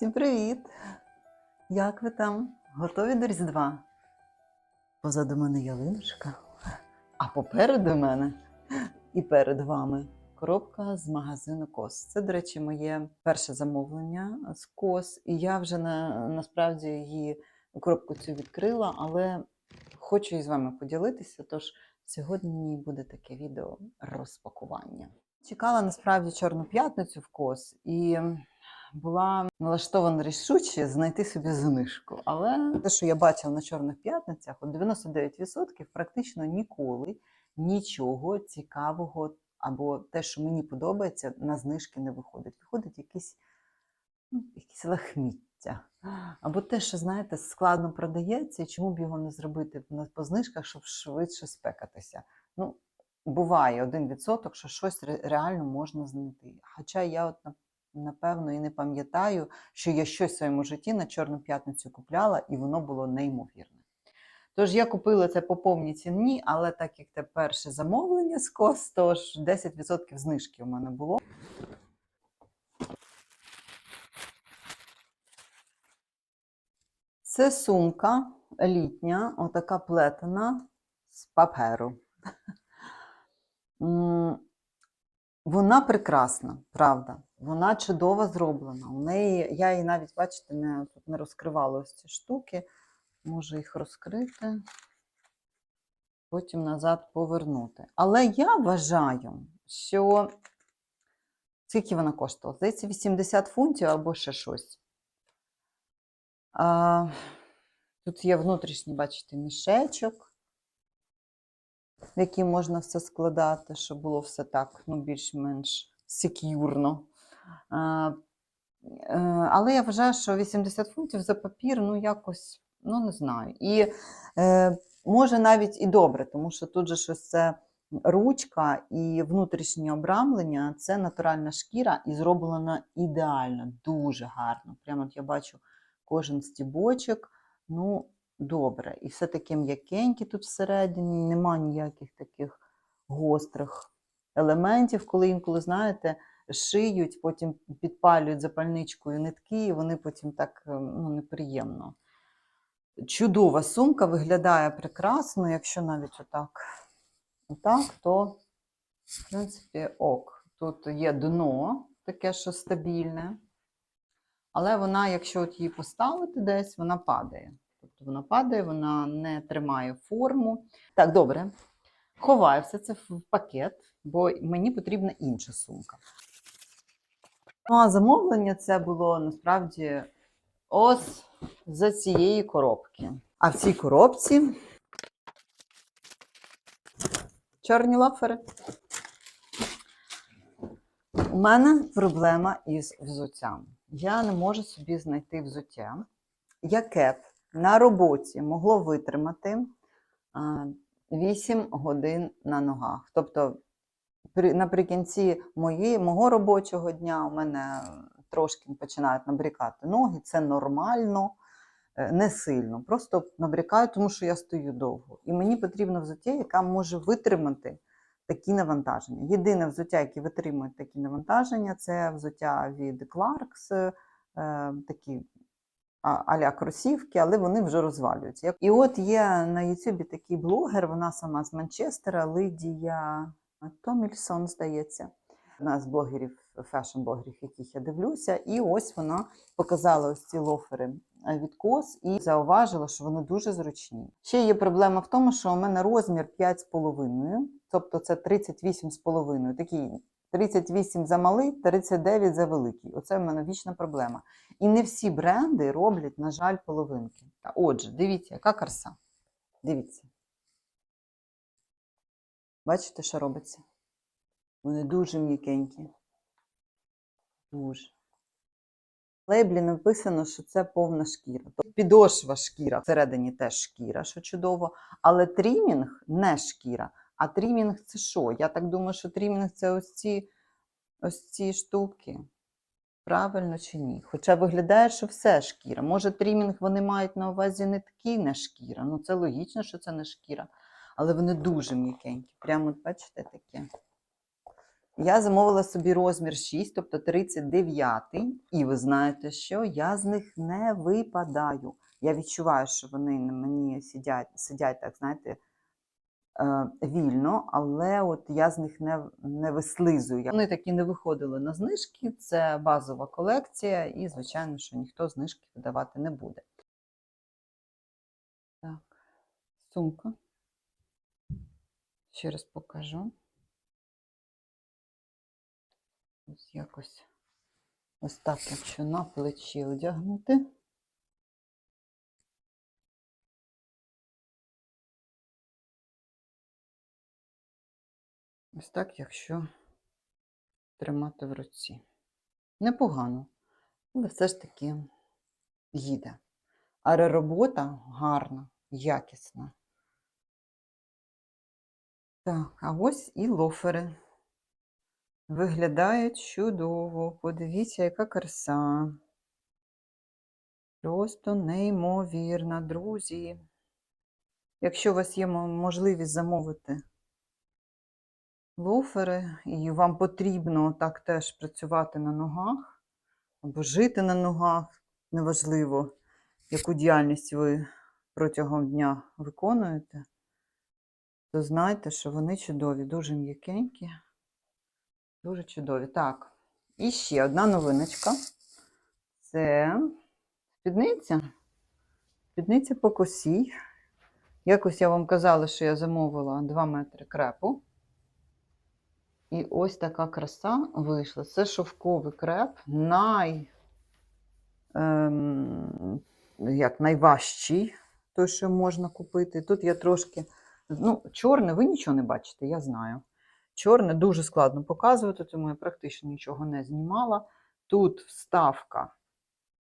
Всім привіт! Як ви там? Готові до Різдва? Позаду мене ялиночка, а попереду мене і перед вами коробка з магазину Кос. Це, до речі, моє перше замовлення з Кос, і я вже на, насправді її коробку цю відкрила, але хочу із вами поділитися. Тож сьогодні буде таке відео розпакування. Чекала насправді Чорну п'ятницю в Кос і була налаштована рішуче знайти собі знижку. Але те, що я бачила на Чорних п'ятницях, от 99% практично ніколи нічого цікавого або те, що мені подобається, на знижки не виходить. Виходить якісь, ну, якісь лахміття. Або те, що, знаєте, складно продається, і чому б його не зробити по знижках, щоб швидше спекатися. Ну, буває один відсоток, що щось реально можна знайти. Хоча я от напевно і не пам'ятаю, що я щось в своєму житті на Чорну п'ятницю купляла, і воно було неймовірне. Тож я купила це по повній ціні, але так як це перше замовлення з кос, тож 10% знижки у мене було. Це сумка літня, отака плетена з паперу. Вона прекрасна, правда. Вона чудово зроблена. У неї, я її навіть, бачите, не, тут не розкривала ось ці штуки. Можу їх розкрити, потім назад повернути. Але я вважаю, що скільки вона коштувала? Здається, 80 фунтів або ще щось. А, тут є внутрішній, бачите, мішечок, в який можна все складати, щоб було все так, ну, більш-менш сек'юрно. Е, але я вважаю, що 80 фунтів за папір, ну, якось, ну, не знаю. І е, може навіть і добре, тому що тут же щось це ручка і внутрішнє обрамлення це натуральна шкіра і зроблена ідеально, дуже гарно. Прямо от я бачу кожен стібочок, ну, добре. І все таке м'якеньке тут всередині, нема ніяких таких гострих елементів, коли інколи, знаєте, шиють, потім підпалюють запальничкою нитки, і вони потім так е, ну, неприємно. Чудова сумка виглядає прекрасно, якщо навіть отак, отак, то, в принципі, ок. Тут є дно, таке, що стабільне. Але вона, якщо от її поставити десь, вона падає. Тобто вона падає, вона не тримає форму. Так, добре. Ховаю все це в пакет, бо мені потрібна інша сумка. Ну, а замовлення це було насправді ось за цієї коробки. А в цій коробці чорні лофери. У мене проблема із взуттям. Я не можу собі знайти взуття, яке б на роботі могло витримати а, 8 годин на ногах. Тобто, наприкінці моєї, мого робочого дня у мене трошки починають набрікати ноги, це нормально, е, не сильно. Просто набрікаю, тому що я стою довго. І мені потрібно взуття, яке може витримати такі навантаження. Єдине взуття, яке витримує такі навантаження, це взуття від Clarks, е, такі а-ля кросівки, але вони вже розвалюються. І от є на Ютубі такий блогер, вона сама з Манчестера, Лидія Томільсон, здається. Одна з блогерів, фешн-блогерів, яких я дивлюся, і ось вона показала ось ці лофери е, від кос і зауважила, що вони дуже зручні. Ще є проблема в тому, що у мене розмір 5,5, тобто це 38,5. Такий 38 за малий, 39 за великий. Оце в мене вічна проблема. І не всі бренди роблять, на жаль, половинки. Отже, дивіться, яка краса. Дивіться. Бачите, що робиться? Вони дуже м'якенькі. Дуже. В лейблі написано, що це повна шкіра. Тобто підошва шкіра, всередині теж шкіра, що чудово. Але трімінг не шкіра. А трімінг це що? Я так думаю, що трімінг це ось ці, ось ці штуки. Правильно чи ні? Хоча виглядає, що все шкіра. Може, трімінг вони мають на увазі не такі, не шкіра. Ну, це логічно, що це не шкіра. Але вони дуже м'якенькі. Прямо, бачите, таке. Я замовила собі розмір 6, тобто 39. І ви знаєте, що я з них не випадаю. Я відчуваю, що вони на мені сидять, сидять так, знаєте, вільно, але от я з них не, не вислизую. Вони такі не виходили на знижки, це базова колекція, і, звичайно, що ніхто знижки видавати не буде. Так, сумка. Ще раз покажу. Ось якось ось так, якщо на плечі одягнути. Ось так, якщо тримати в руці. Непогано, але все ж таки їде. Але робота гарна, якісна. Так, а ось і лофери. Виглядають чудово. Подивіться, яка краса. Просто неймовірна, друзі. Якщо у вас є можливість замовити лофери, і вам потрібно так теж працювати на ногах, або жити на ногах, неважливо, яку діяльність ви протягом дня виконуєте, то знайте, що вони чудові, дуже м'якенькі, дуже чудові. Так, і ще одна новиночка. Це спідниця. Спідниця по косі. Якось я вам казала, що я замовила 2 метри крепу. І ось така краса вийшла. Це шовковий креп, най, ем, як найважчий, той, що можна купити. Тут я трошки, ну, чорне, ви нічого не бачите, я знаю. Чорне дуже складно показувати, тому я практично нічого не знімала. Тут вставка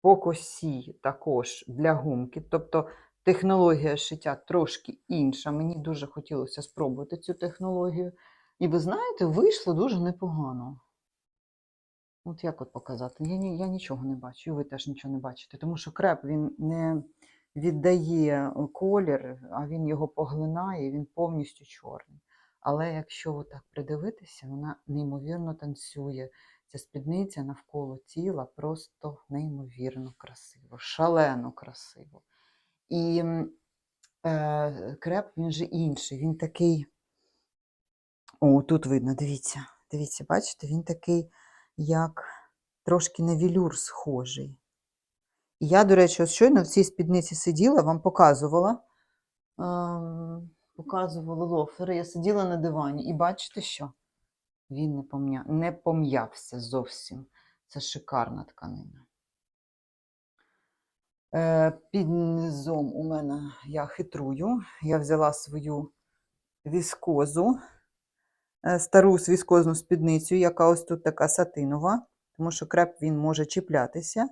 по косі також для гумки, тобто технологія шиття трошки інша. Мені дуже хотілося спробувати цю технологію. І ви знаєте, вийшло дуже непогано. От як от показати? Я, я нічого не бачу, і ви теж нічого не бачите, тому що креп він не віддає е, колір, а він його поглинає, він повністю чорний. Але якщо отак придивитися, вона неймовірно танцює. Ця спідниця навколо тіла просто неймовірно красиво, шалено красиво. І е, креп він же інший, він такий. О, тут видно, дивіться. Дивіться, бачите, він такий, як трошки на вілюр схожий. І я, до речі, щойно в цій спідниці сиділа, вам показувала. ем, показувала лофери. Я сиділа на дивані, і бачите що? Він не, пом'я... не пом'явся зовсім. Це шикарна тканина. Е, під низом у мене я хитрую. Я взяла свою віскозу стару с- віскозну спідницю, яка ось тут така сатинова, тому що креп він може чіплятися,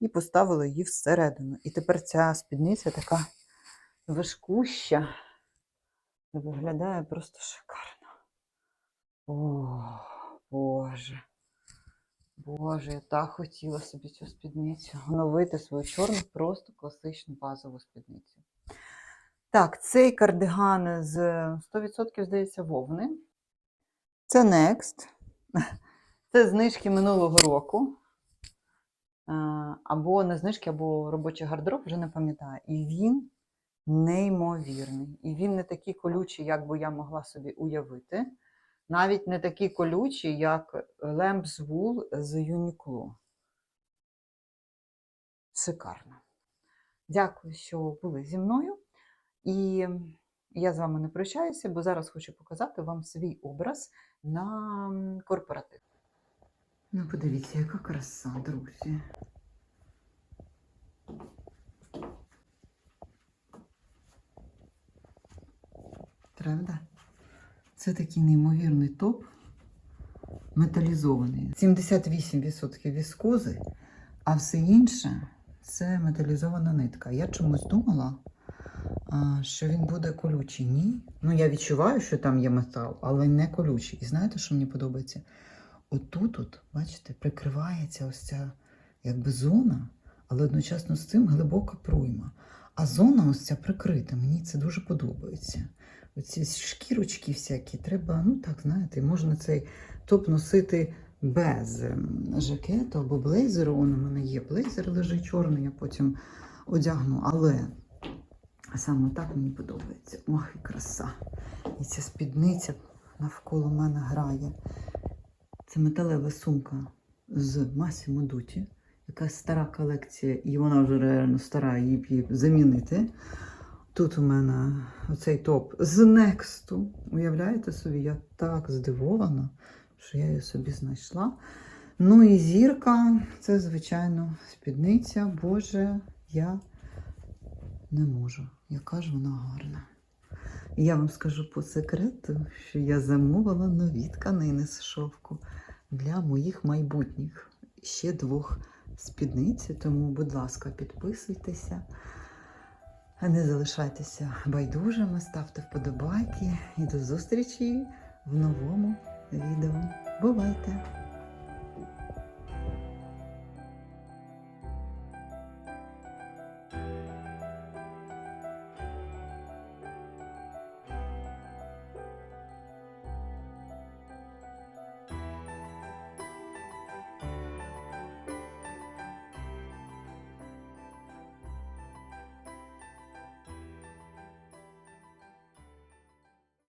і поставила її всередину. І тепер ця спідниця така важкуща, виглядає просто шикарно. О, Боже. Боже, я так хотіла собі цю спідницю. Оновити свою чорну, просто класичну базову спідницю. Так, цей кардиган з 100%, здається, вовни. Це Next. Це знижки минулого року. Або не знижки, або робочий гардероб, вже не пам'ятаю. І він неймовірний. І він не такий колючий, як би я могла собі уявити. Навіть не такий колючий, як Lamb's Wool з Uniqlo. Шикарно. Дякую, що були зі мною. І я з вами не прощаюся, бо зараз хочу показати вам свій образ на корпоратив. Ну, подивіться, яка краса, друзі. Правда? Це такий неймовірний топ, металізований. 78% віскози, а все інше це металізована нитка. Я чомусь думала, що він буде колючий. Ні. Ну, я відчуваю, що там є метал, але не колючий. І знаєте, що мені подобається? Отут, от, бачите, прикривається ось ця якби зона, але одночасно з цим глибока пройма. А зона ось ця прикрита. Мені це дуже подобається. оці шкірочки всякі, треба, ну так, знаєте, можна цей топ носити без ем, жакету або блейзеру. Он у мене є блейзер лежить чорний, я потім одягну. Але саме так мені подобається. Ох, і краса. І ця спідниця навколо мене грає. Це металева сумка з Massimo Dutti, якась стара колекція, і вона вже реально стара, її її замінити. Тут у мене оцей топ з Нексту. Уявляєте собі, я так здивована, що я її собі знайшла. Ну і зірка це, звичайно, спідниця. Боже, я не можу. Яка ж вона гарна. Я вам скажу по секрету, що я замовила нові тканини з шовку для моїх майбутніх ще двох спідниць. Тому, будь ласка, підписуйтеся. Не залишайтеся байдужими, ставте вподобайки і до зустрічі в новому відео. Бувайте!